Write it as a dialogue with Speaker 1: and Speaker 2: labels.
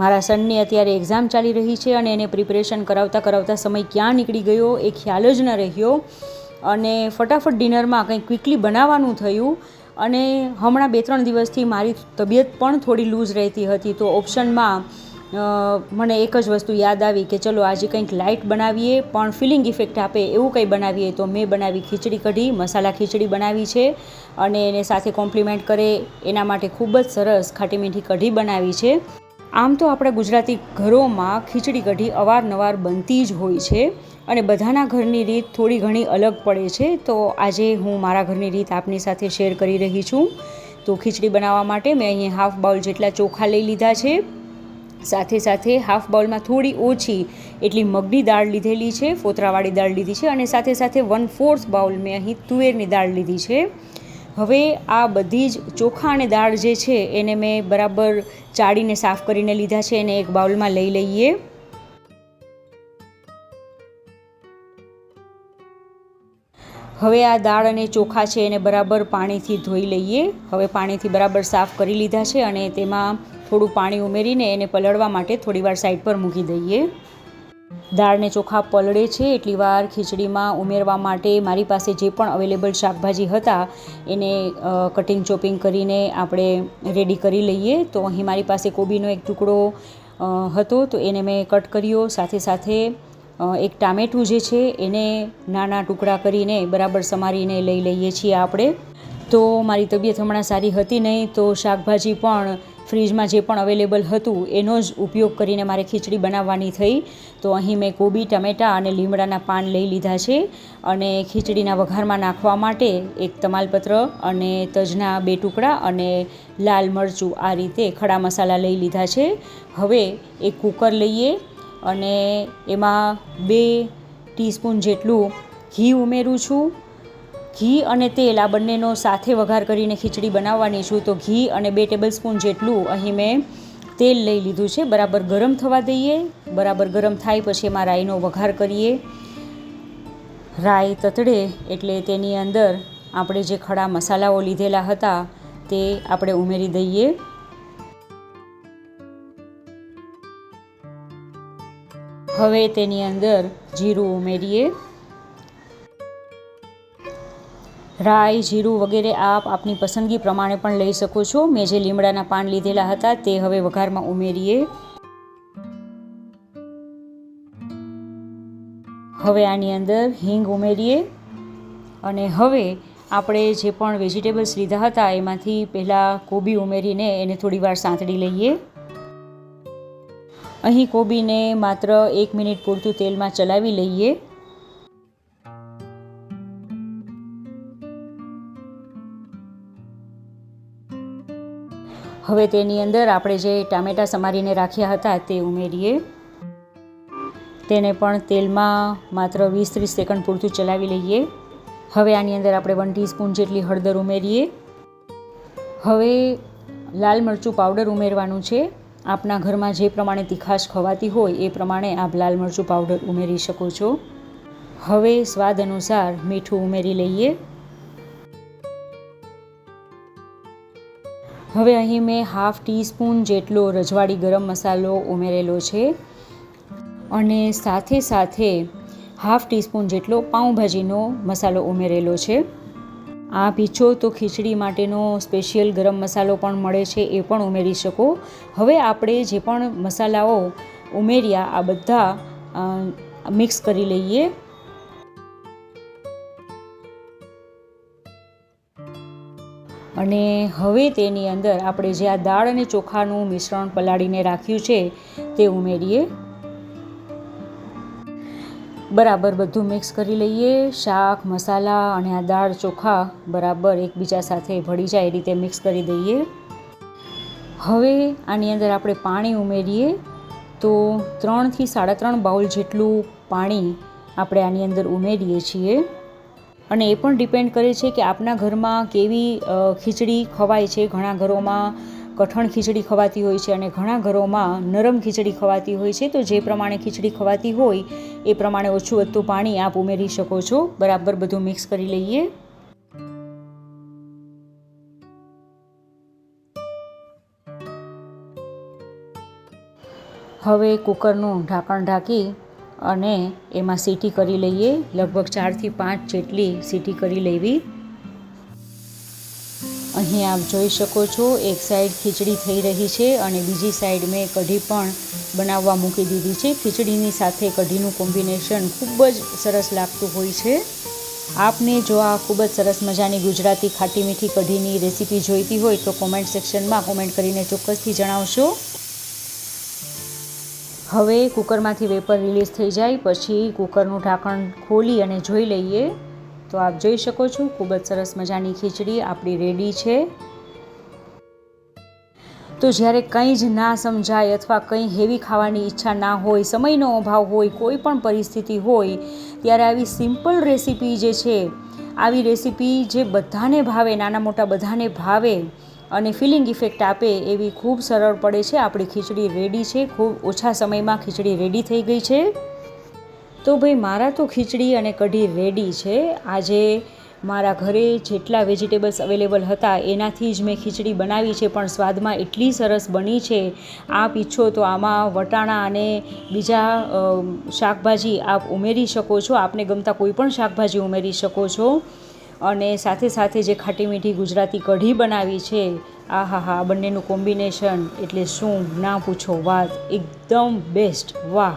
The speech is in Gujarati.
Speaker 1: મારા સનની અત્યારે એક્ઝામ ચાલી રહી છે અને એને પ્રિપરેશન કરાવતા કરાવતા સમય ક્યાં નીકળી ગયો એ ખ્યાલ જ ન રહ્યો. અને ફટાફટ ડિનરમાં કંઈક ક્વિકલી બનાવવાનું થયું અને હમણાં બે ત્રણ દિવસથી મારી તબિયત પણ થોડી લૂઝ રહેતી હતી. તો ઓપ્શનમાં મને એક જ વસ્તુ યાદ આવી કે ચલો આજે કંઈક લાઇટ બનાવીએ, પણ ફિલિંગ ઇફેક્ટ આપે એવું કંઈ બનાવીએ તો મેં બનાવી ખીચડી કઢી, મસાલા ખીચડી બનાવી છે અને એને સાથે કોમ્પ્લિમેન્ટ કરે, એના માટે ખૂબ જ સરસ ખાટી મીઠી કઢી બનાવી છે. આમ તો આપણા ગુજરાતી ઘરોમાં ખીચડી કઢી અવારનવાર બનતી જ હોય છે અને બધાના ઘરની રીત થોડી ઘણી અલગ પડે છે. તો આજે હું મારા ઘરની રીત આપની સાથે શેર કરી રહી છું. તો ખીચડી બનાવવા માટે મેં અહીં હાફ બાઉલ જેટલા ચોખા લઈ લીધા છે. સાથે સાથે હાફ બાઉલમાં થોડી ઓછી એટલી મગની દાળ લીધેલી છે, ફોતરાવાળી દાળ લીધી છે અને સાથે સાથે વન ફોર્થ બાઉલ મેં અહીં તુવેરની દાળ લીધી છે. હવે આ બધી જ ચોખા અને દાળ જે છે એને મેં બરાબર ચાળીને સાફ કરીને લીધા છે એને એક બાઉલમાં લઈ લઈએ. હવે આ દાળ અને ચોખા છે એને બરાબર પાણીથી ધોઈ લઈએ. હવે પાણીથી બરાબર સાફ કરી લીધા છે અને તેમાં થોડું પાણી ઉમેરીને એને પલળવા માટે થોડીવાર સાઈડ પર મૂકી દઈએ. દાળને ચોખા પલળે છે, એટલી વાર ખીચડીમાં ઉમેરવા માટે મારી પાસે જે પણ અવેલેબલ શાકભાજી હતા, એને કટિંગ ચોપિંગ કરીને આપણે રેડી કરી લઈએ. તો અહીં મારી પાસે કોબીનો એક ટુકડો હતો, તો એને મેં કટ કર્યો. સાથે સાથે એક ટામેટું જે છે, એને નાના ટુકડા કરીને બરાબર સમારીને લઈ લઈએ છીએ આપણે. તો મારી તબિયત હમણાં સારી હતી નહીં, તો શાકભાજી પણ ફ્રીજમાં જે પણ અવેલેબલ હતું, એનો જ ઉપયોગ કરીને મારે ખીચડી બનાવવાની થઈ. તો અહીં મેં કોબી, ટમેટાં અને લીમડાના પાન લઈ લીધા છે અને ખીચડીના વઘારમાં નાખવા માટે એક તમાલપત્ર અને તજના બે ટુકડા અને લાલ મરચું આ રીતે ખડા મસાલા લઈ લીધા છે. હવે એક કૂકર લઈએ અને એમાં બે ટીસ્પૂન જેટલું ઘી ઉમેરું છું. ઘી અને તેલ આ બંનેનો સાથે વઘાર કરીને ખીચડી બનાવવાની છું. તો ઘી અને બે ટેબલ સ્પૂન જેટલું અહીં મેં તેલ લઈ લીધું છે. બરાબર ગરમ થવા દઈએ. બરાબર ગરમ થાય પછી એમાં રાઈનો વઘાર કરીએ. રાઈ તતડે એટલે તેની અંદર આપણે જે ખડા મસાલાઓ લીધેલા હતા તે આપણે ઉમેરી દઈએ. હવે તેની અંદર જીરું ઉમેરીએ. રાઈ, જીરું વગેરે આપ આપની પસંદગી પ્રમાણે પણ લઈ શકો છો. મેં જે લીમડાના પાન લીધેલા હતા તે હવે વઘારમાં ઉમેરીએ. હવે આની અંદર હિંગ ઉમેરીએ અને હવે આપણે જે પણ વેજીટેબલ્સ લીધા હતા એમાંથી પહેલાં કોબી ઉમેરીને એને થોડી વાર સાંતળી લઈએ. અહીં કોબીને માત્ર એક મિનિટ પૂરતું તેલમાં ચલાવી લઈએ. હવે તેની અંદર આપણે જે ટામેટાં સમારીને રાખ્યા હતા તે ઉમેરીએ. તેને પણ તેલમાં માત્ર વીસ ત્રીસ સેકન્ડ પૂરતું ચલાવી લઈએ. હવે આની અંદર આપણે વન ટીસ્પૂન જેટલી હળદર ઉમેરીએ. હવે લાલ મરચું પાવડર ઉમેરવાનું છે. આપના ઘરમાં જે પ્રમાણે તીખાશ ખવાતી હોય એ પ્રમાણે આપ લાલ મરચું પાવડર ઉમેરી શકો છો. હવે સ્વાદ અનુસાર મીઠું ઉમેરી લઈએ. હવે અહીં મેં હાફ ટીસ્પૂન જેટલો રજવાડી ગરમ મસાલો ઉમેરેલો છે અને સાથે સાથે હાફ ટીસ્પૂન જેટલો પાઉંભાજીનો મસાલો ઉમેરેલો છે. આ પીછો તો ખીચડી માટેનો સ્પેશિયલ ગરમ મસાલો પણ મળે છે એ પણ ઉમેરી શકો. હવે આપણે જે પણ મસાલાઓ ઉમેર્યા, આ બધા મિક્સ કરી લઈએ. અને હવે તેની અંદર આપણે જે આ દાળ અને ચોખાનું મિશ્રણ પલાળીને રાખ્યું છે, તે ઉમેરીએ. બરાબર બધું મિક્સ કરી લઈએ. શાક, મસાલા અને આ દાળ, ચોખા બરાબર એકબીજા સાથે ભળી જાય એ રીતે મિક્સ કરી દઈએ. હવે આની અંદર આપણે પાણી ઉમેરીએ. તો ત્રણથી સાડા ત્રણ બાઉલ જેટલું પાણી આપણે આની અંદર ઉમેરીએ છીએ. અને એ પણ ડિપેન્ડ કરે છે કે આપના ઘરમાં કેવી ખીચડી ખવાય છે. ઘણા ઘરોમાં કઠણ ખીચડી ખવાતી હોય છે અને ઘણા ઘરોમાં નરમ ખીચડી ખવાતી હોય છે. તો જે પ્રમાણે ખીચડી ખવાતી હોય, એ પ્રમાણે ઓછું વધતું પાણી આપ ઉમેરી શકો છો. બરાબર બધું મિક્સ કરી લઈએ. હવે કુકરનું ઢાંકણ ઢાંકી અને એમાં સીટી કરી લઈએ. લગભગ ચારથી પાંચ જેટલી સીટી કરી લેવી. અહીં આપ જોઈ શકો છો, એક સાઈડ ખીચડી થઈ રહી છે અને બીજી સાઈડ મેં કઢી પણ બનાવવા મૂકી દીધી છે. ખીચડીની સાથે કઢીનું કોમ્બિનેશન ખૂબ જ સરસ લાગતું હોય છે. આપને જો આ ખૂબ જ સરસ મજાની ગુજરાતી ખાટી મીઠી કઢીની રેસીપી જોઈતી હોય તો કોમેન્ટ સેક્શનમાં કોમેન્ટ કરીને ચોક્કસથી જણાવશો. હવે કુકરમાંથી વેપર રિલીઝ થઈ જાય, પછી કુકરનું ઢાંકણ ખોલી અને જોઈ લઈએ. તો આપ જોઈ શકો છો, ખૂબ જ સરસ મજાની ખીચડી આપણી રેડી છે. તો જ્યારે કંઈ જ ના સમજાય અથવા કંઈ હેવી ખાવાની ઈચ્છા ના હોય, સમયનો અભાવ હોય, કોઈ પણ પરિસ્થિતિ હોય, ત્યારે આવી સિમ્પલ રેસીપી જે છે, આવી રેસીપી જે બધાને ભાવે, નાના મોટા બધાને ભાવે અને ફિલિંગ ઇફેક્ટ આપે એવી ખૂબ સરળ પડે છે. આપણી ખીચડી રેડી છે. ખૂબ ઓછા સમયમાં ખીચડી રેડી થઈ ગઈ છે. તો ભાઈ, મારા તો ખીચડી અને કઢી રેડી છે. આજે મારા ઘરે જેટલા વેજીટેબલ્સ અવેલેબલ હતા એનાથી જ મેં ખીચડી બનાવી છે, પણ સ્વાદમાં એટલી સરસ બની છે. આપ ઈચ્છો તો આમાં વટાણા અને બીજા શાકભાજી આપ ઉમેરી શકો છો. આપને ગમતા કોઈ પણ શાકભાજી ઉમેરી શકો છો. અને સાથે સાથે જે ખાટી મીઠી ગુજરાતી કઢી બનાવી છે આ હા હા બંનેનું કોમ્બિનેશન એટલે શું? ના પૂછો વાત. એકદમ બેસ્ટ વાહ.